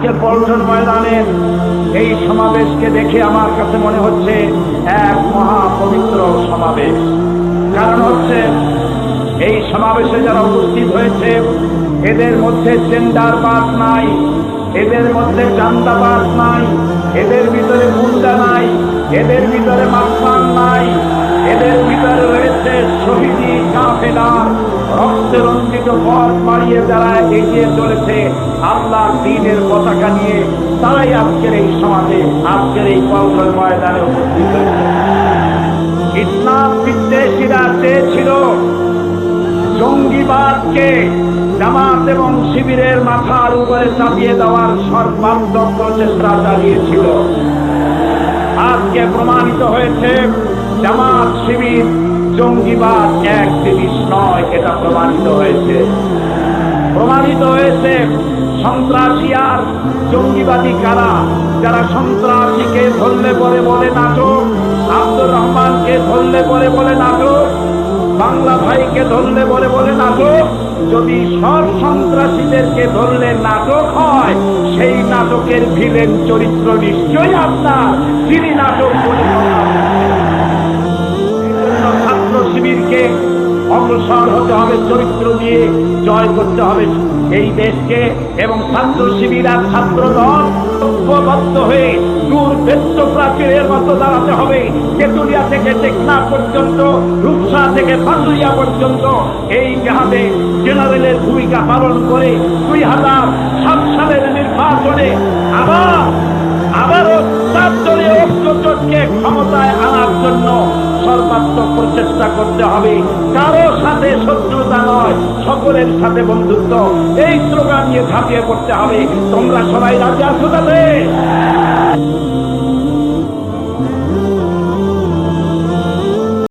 আজকে পল্টন ময়দানের এই সমাবেশকে দেখে আমার কাছে মনে হচ্ছে এক মহা পবিত্র সমাবেশ। কারণ হচ্ছে এই সমাবেশে যারা উপস্থিত হয়েছে, এদের মধ্যে জেন্ডারবাদ নাই, এদের মধ্যে চান্দাবাদ নাই, এদের ভিতরে গুন্ডা নাই, এদের ভিতরে মাস্তান নাই, এদের ভিতরে রয়েছে শহীদি এগিয়ে চলেছে দিনের পতাকা নিয়ে তারাই আজকের এই সমাজে জঙ্গিবাদকে জামাত এবং শিবিরের মাথার উপরে চাপিয়ে দেওয়ার সর্বাত্মক প্রচেষ্টা চালিয়েছিল। আজকে প্রমাণিত হয়েছে, জামাত, শিবির জঙ্গিবাদ এক জিনিস নয়, এটা প্রমাণিত হয়েছে। প্রমাণিত হয়েছে সন্ত্রাসী আর জঙ্গিবাদী কারা? যারা সন্ত্রাসীকে ধরলে পরে বলে নাটক, আব্দুর রহমানকে ধরলে পরে বলে নাটক, বাংলা ভাইকে ধরলে বলে বলে নাটক। যদি সব সন্ত্রাসীদেরকে ধরলে নাটক হয়, সেই নাটকের ভিলেন চরিত্র নিশ্চয়ই আপনার। তিনি নাটক অগ্রসর হতে হবে চরিত্র দিয়ে জয় করতে হবে। এই দেশকে এবং ছাত্র শিবির আর ছাত্র দল ঐক্যবদ্ধ হয়ে দূর বেত্য প্রাচীরের মতো দাঁড়াতে হবে। তেতুলিয়া থেকে টেকনা পর্যন্ত, রূপসা থেকে পাতুরিয়া পর্যন্ত এই জাহাজে জেনারেলের ভূমিকা পালন করে দুই হাজার সাত সালের নির্বাচনে আবার, আবারও চার দলীয় ঐক্যজোটকে ক্ষমতায় আনার জন্য সর্বাত্মক প্রচেষ্টা করতে হবে। কারও সাথে শত্রুতা নয়, সকলের সাথে বন্ধুত্ব। এই স্লোগান নিয়ে ঝাঁপিয়ে পড়তে হবে। তোমরা সবাই রাজি আছো তাতে?